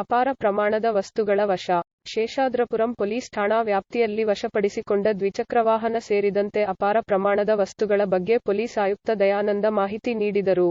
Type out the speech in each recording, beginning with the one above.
ಅಪಾರ ಪ್ರಮಾಣದ ವಸ್ತುಗಳ ವಶ. ಶೇಷಾದ್ರಪುರಂ ಪೊಲೀಸ್ ಠಾಣಾ ವ್ಯಾಪ್ತಿಯಲ್ಲಿ ವಶಪಡಿಸಿಕೊಂಡ ದ್ವಿಚಕ್ರ ವಾಹನ ಸೇರಿದಂತೆ ಅಪಾರ ಪ್ರಮಾಣದ ವಸ್ತುಗಳ ಬಗ್ಗೆ ಪೊಲೀಸ್ ಆಯುಕ್ತ ದಯಾನಂದ ಮಾಹಿತಿ ನೀಡಿದರು.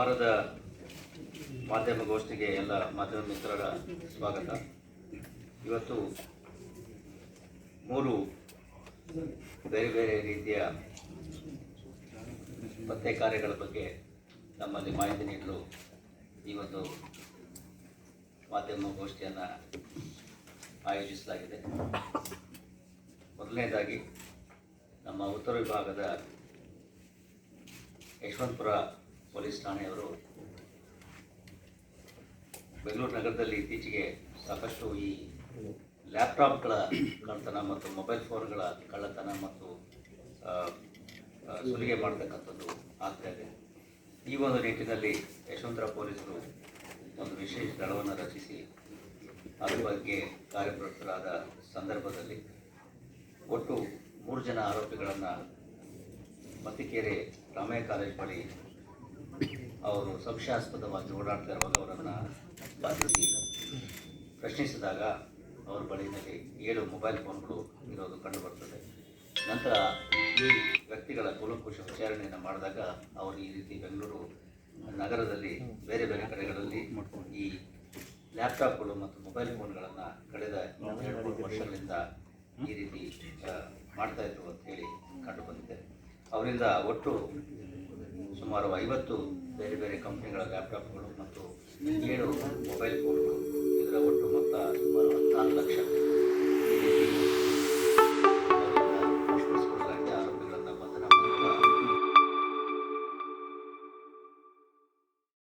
ವಾರದ ಮಾಧ್ಯಮಗೋಷ್ಠಿಗೆ ಎಲ್ಲ ಮಾಧ್ಯಮ ಮಿತ್ರರ ಸ್ವಾಗತ. ಇವತ್ತು ಮೂರು ಬೇರೆ ಬೇರೆ ರೀತಿಯ ಪತ್ತೆ ಕಾರ್ಯಗಳ ಬಗ್ಗೆ ನಮ್ಮಲ್ಲಿ ಮಾಹಿತಿ ನೀಡಲು ಈ ಒಂದು ಮಾಧ್ಯಮಗೋಷ್ಠಿಯನ್ನು ಆಯೋಜಿಸಲಾಗಿದೆ. ಮೊದಲನೇದಾಗಿ ನಮ್ಮ ಉತ್ತರ ವಿಭಾಗದ ಯಶವಂತಪುರ ಪೊಲೀಸ್ ಠಾಣೆಯವರು ಬೆಂಗಳೂರು ನಗರದಲ್ಲಿ ಇತ್ತೀಚೆಗೆ ಸಾಕಷ್ಟು ಈ ಲ್ಯಾಪ್ಟಾಪ್ಗಳ ಕಳ್ಳತನ ಮತ್ತು ಮೊಬೈಲ್ ಫೋನ್ಗಳ ಕಳ್ಳತನ ಮತ್ತು ಸುಲಿಗೆ ಮಾಡ್ತಕ್ಕಂಥದ್ದು ಆಗ್ತಾ ಇದೆ. ಈ ಒಂದು ನಿಟ್ಟಿನಲ್ಲಿ ಯಶವಂತರ ಪೊಲೀಸರು ಒಂದು ವಿಶೇಷ ದಳವನ್ನು ರಚಿಸಿ, ಅದರ ಬಗ್ಗೆ ಕಾರ್ಯಪ್ರವೃತ್ತರಾದ ಸಂದರ್ಭದಲ್ಲಿ ಒಟ್ಟು ಮೂರು ಜನ ಆರೋಪಿಗಳನ್ನು ಮತ್ತಿಕೆರೆ ರಾಮಯ್ಯ ಕಾಲೇಜ್ ಬಳಿ ಅವರು ಸಂಶಯಾಸ್ಪದವಾಗಿ ಓಡಾಡ್ತಾ ಇರುವಾಗ ಅವರನ್ನು ಬಂಧಿಸಿ ಪ್ರಶ್ನಿಸಿದಾಗ ಅವ್ರ ಬಳಿಯಲ್ಲಿ ಏಳು ಮೊಬೈಲ್ ಫೋನ್ಗಳು ಇರೋದು ಕಂಡುಬರ್ತದೆ. ನಂತರ ಈ ವ್ಯಕ್ತಿಗಳ ಕುಲಕುಶ ವಿಚಾರಣೆಯನ್ನು ಮಾಡಿದಾಗ ಅವರು ಈ ರೀತಿ ಬೆಂಗಳೂರು ನಗರದಲ್ಲಿ ಬೇರೆ ಬೇರೆ ಕಡೆಗಳಲ್ಲಿ ಈ ಲ್ಯಾಪ್ಟಾಪ್ಗಳು ಮತ್ತು ಮೊಬೈಲ್ ಫೋನ್ಗಳನ್ನು ಕಳೆದ ವರ್ಷಗಳಿಂದ ಈ ರೀತಿ ಮಾಡ್ತಾ ಇದ್ರು ಅಂತ ಹೇಳಿ ಕಂಡು ಬಂದಿದೆ ಅವರಿಂದ ಒಟ್ಟು ಸುಮಾರು ಐವತ್ತು ಬೇರೆ ಬೇರೆ ಕಂಪ್ನಿಗಳ ಲ್ಯಾಪ್ಟಾಪ್ಗಳು ಮತ್ತು ಏಳು ಮೊಬೈಲ್ ಫೋನ್ಗಳು